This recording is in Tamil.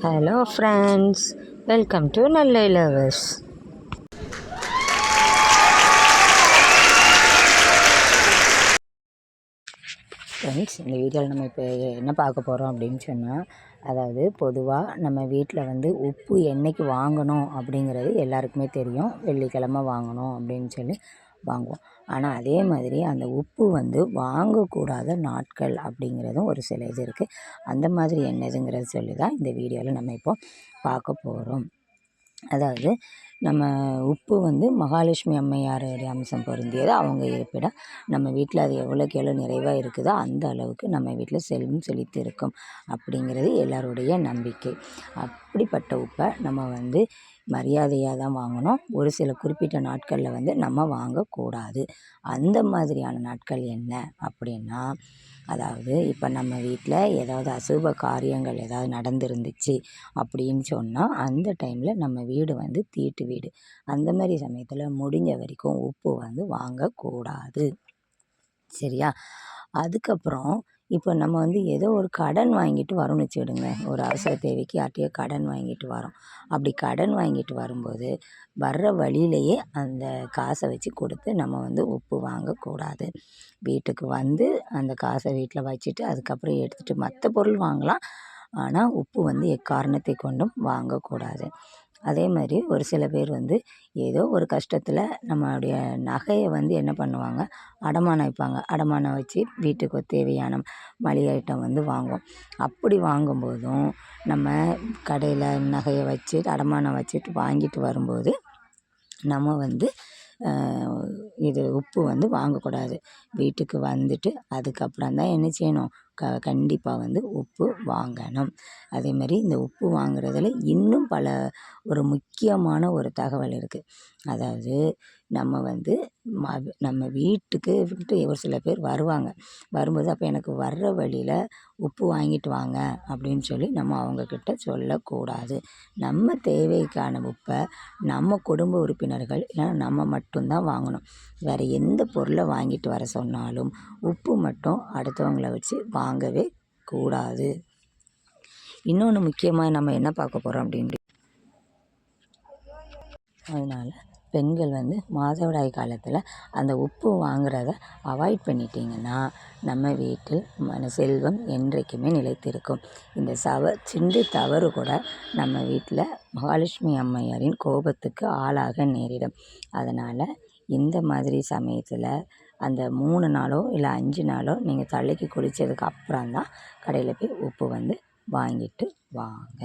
ஹலோ ஃப்ரெண்ட்ஸ் வெல்கம் டு நல்ல லவர்ஸ் ஃப்ரெண்ட்ஸ் இந்த வீடியோவில் நம்ம இப்போ என்ன பார்க்க போகிறோம் அப்படின்னு சொன்னால் அதாவது பொதுவாக நம்ம வீட்டில் வந்து உப்பு என்றைக்கு வாங்கணும் அப்படிங்கிறது எல்லாருக்குமே தெரியும். வெள்ளிக்கிழமை வாங்கணும் அப்படின்னு சொல்லி வாங்குவோம். ஆனால் அதே மாதிரி அந்த உப்பு வந்து வாங்கக்கூடாத நாட்கள் அப்படிங்கிறதும் ஒரு சில இது இருக்குது அந்த மாதிரி என்னதுங்கிறத சொல்லி தான் இந்த வீடியோவில் நம்ம இப்போ பார்க்க போகிறோம் அதாவது நம்ம உப்பு வந்து மகாலட்சுமி அம்மையாருடைய அம்சம் பொருந்தியது. அவங்க இருப்பிடம் நம்ம வீட்டில் அது எவ்வளோக்கு எவ்வளோ நிறைவாக இருக்குதோ அந்த அளவுக்கு நம்ம வீட்டில் செல்வம் செழித்து இருக்கும் அப்படிங்கிறது எல்லாருடைய நம்பிக்கை. அப்படிப்பட்ட உப்பை நம்ம வந்து மரியாதையாக தான் வாங்கணும். ஒரு சில குறிப்பிட்ட நாட்களில் வந்து நம்ம வாங்கக்கூடாது. அந்த மாதிரியான நாட்கள் என்ன அப்படின்னா அதாவது இப்போ நம்ம வீட்டில் ஏதாவது அசுப காரியங்கள் ஏதாவது நடந்துருந்துச்சு அப்படின்னு சொன்னால் அந்த டைமில் நம்ம வீடு வந்து தீட்டு வீடு. அந்த மாதிரி சமயத்தில் முடிஞ்ச வரைக்கும் உப்பு வந்து வாங்கக்கூடாது. சரியா? அதுக்கப்புறம் இப்போ நம்ம வந்து ஏதோ ஒரு கடன் வாங்கிட்டு வரோம்னு வச்சுக்கிடுங்க ஒரு அவசர தேவைக்கு யார்ட்டையோ கடன் வாங்கிட்டு வரோம். அப்படி கடன் வாங்கிட்டு வரும்போது வர்ற வழியிலேயே அந்த காசை வச்சு கொடுத்து நம்ம வந்து உப்பு வாங்கக்கூடாது. வீட்டுக்கு வந்து அந்த காசை வீட்டில் வச்சுட்டு அதுக்கப்புறம் எடுத்துகிட்டு மற்ற பொருள் வாங்கலாம். ஆனால் உப்பு வந்து எக்காரணத்தை கொண்டும் வாங்கக்கூடாது. அதே மாதிரி ஒரு சில பேர் வந்து ஏதோ ஒரு கஷ்டத்தில் நம்மளுடைய நகையை வந்து என்ன பண்ணுவாங்க? அடமானம் வைப்பாங்க. அடமானம் வச்சு வீட்டுக்கு தேவையான மளிகை ஐட்டம் வந்து வாங்குவோம். அப்படி வாங்கும்போதும் நம்ம கடையில் நகையை வச்சு அடமானம் வச்சுட்டு வாங்கிட்டு வரும்போது நம்ம வந்து இது உப்பு வந்து வாங்கக்கூடாது. வீட்டுக்கு வந்துட்டு அதுக்கப்புறம் தான் என்ன செய்யணும்? க கண்டிப்பாக வந்து உப்பு வாங்கணும். அதே மாதிரி இந்த உப்பு வாங்குறதில் இன்னும் பல ஒரு முக்கியமான ஒரு தகவல் இருக்குது அதாவது நம்ம வந்து ம நம்ம வீட்டுக்கு ஒரு சில பேர் வருவாங்க. வரும்போது அப்போ எனக்கு வர்ற வழியில் உப்பு வாங்கிட்டு வாங்க அப்படின்னு சொல்லி நம்ம அவங்கக்கிட்ட சொல்லக்கூடாது. நம்ம தேவைக்கான உப்பை நம்ம குடும்ப உறுப்பினர்கள் இல்லைன்னா நம்ம மட்டும்தான் வாங்கணும். வேறு எந்த பொருளை வாங்கிட்டு வர சொன்னாலும் உப்பு மட்டும் அடுத்தவங்களை வச்சு வா வாங்கவே கூடாது. இன்னொன்று முக்கியமாக நம்ம என்ன பார்க்க போகிறோம் அப்படின்ட்டு அதனால் பெண்கள் வந்து மாதவிடாய் காலத்தில் அந்த உப்பு வாங்குறத அவாய்ட் பண்ணிட்டீங்கன்னா நம்ம வீட்டில் மன செல்வம் என்றைக்குமே நிலைத்திருக்கும். இந்த சவ சிண்டு தவறு கூட நம்ம வீட்டில் மகாலட்சுமி அம்மையாரின் கோபத்துக்கு ஆளாக நேரிடும். அதனால் இந்த மாதிரி சமயத்தில் அந்த மூணு நாளோ இல்லை அஞ்சு நாளோ நீங்கள் தலைக்கு குளித்ததுக்கு அப்புறம் தான் கடையில் போய் உப்பு வந்து வாங்கிட்டு வாங்க.